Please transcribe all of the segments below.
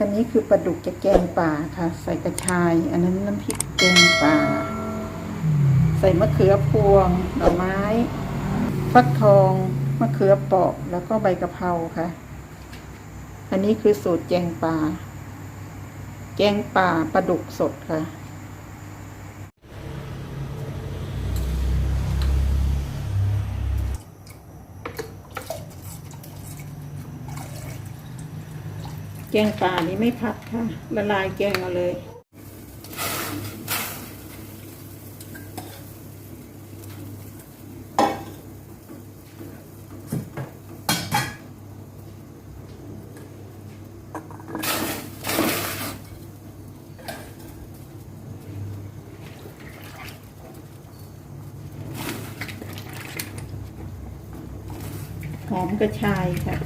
อันนี้คือปลาดุกจะแกงป่าค่ะ ใส่กระชาย อันนั้นน้ำพริกแกงป่า ใส่มะเขือพวงดอกไม้ฟักทองมะเขือเปราะแล้วก็ใบกะเพราค่ะ อันนี้คือสูตรแกงป่า แกงป่าปลาดุกสดค่ะ งป่านี้ไม่ผัดค่ะ ละลายแกงเอาเลยหอมกระชายค่ะ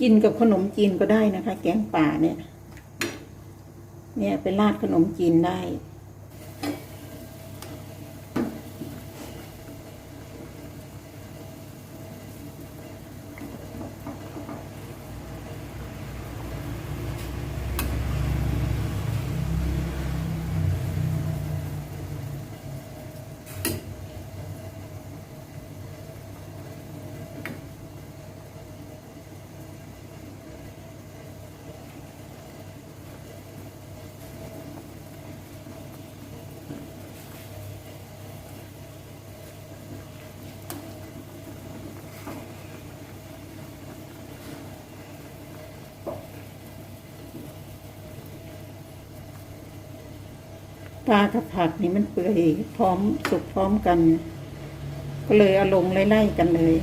กินกับขนมจีนก็ได้นะคะ แกงป่าเนี่ย เนี่ยเป็นราดขนมจีนได้ ปลากับผักนี่มันเปื่อยพร้อมสุกพร้อมกัน ก็เลยเอาลงไล่ๆกันเลย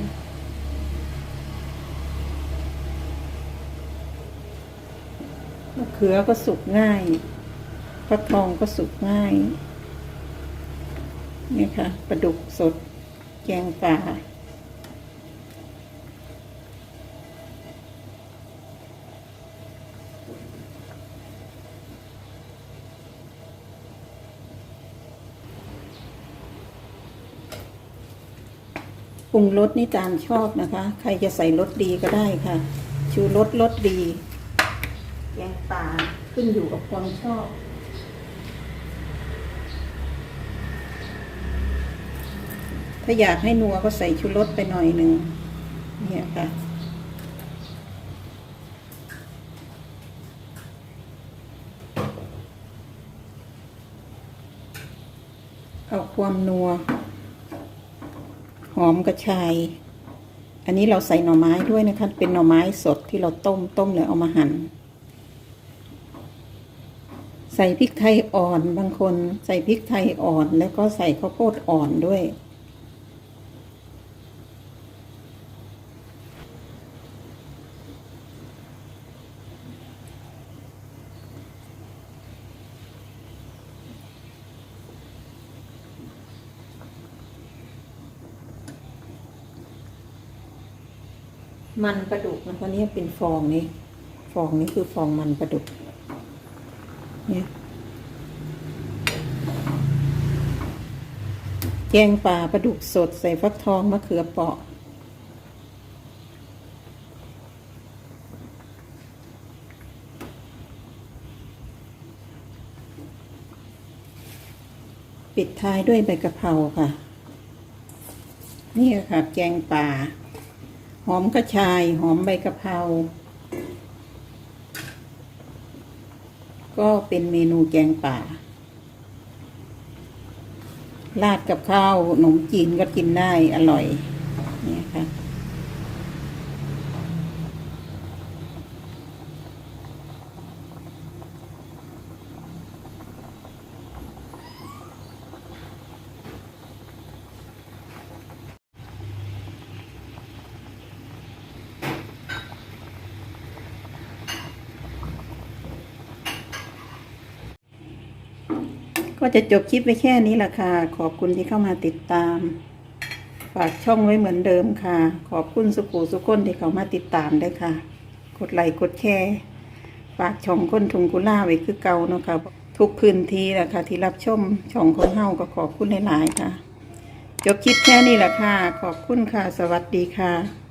มะเขือก็สุกง่ายฟักทองก็สุกง่าย นี่ค่ะปลาดุกสด แกงป่า ปรุงรสนี่ตามชอบนะคะ ใครจะใส่รสดีก็ได้ค่ะ ชูรสรสดี แกงป่าขึ้นอยู่กับความชอบถ้าอยากให้นัวก็ใส่ชูรสไปหน่อยหนึ่งเนี่ยค่ะ เอาความนัว หอมกระชาย อันนี้เราใส่หน่อไม้ด้วยนะคะ เป็นหน่อไม้สดที่เราต้มต้มแล้วเอามาหั่น ใส่พริกไทยอ่อนบางคน ใส่พริกไทยอ่อน แล้วก็ใส่ข้าวโพดอ่อนด้วย มันปลาดุกนะคะนี่เป็นฟองนี้ ฟองนี้คือฟองมันปลาดุก เนี่ยแกงป่าปลาดุกสดใส่ฟักทองมะเขือเปราะ ปิดท้ายด้วยใบกะเพราค่ะ นี่ค่ะแกงป่า หอมกระชาย หอมใบกะเพราก็เป็นเมนูแกงป่า ราดกับข้าวขนมจีนก็กินได้อร่อย เนี่ยค่ะ ก็จะจบคลิปไว้แค่นี้ละค่ะ ขอบคุณที่เข้ามาติดตาม ฝากช่องไว้เหมือนเดิมค่ะ ขอบคุณสุขูสุคนที่เขามาติดตามด้วยค่ะ กดไลค์กดแชร์ฝากช่องคนทุงกุล่าไว้คือเก่าเนาะค่ะทุกพื้นที่ละค่ะ ที่รับชมช่องของเฮาก็ขอบคุณหลายๆค่ะ จบคลิปแค่นี้ละค่ะ ขอบคุณค่ะ สวัสดีค่ะ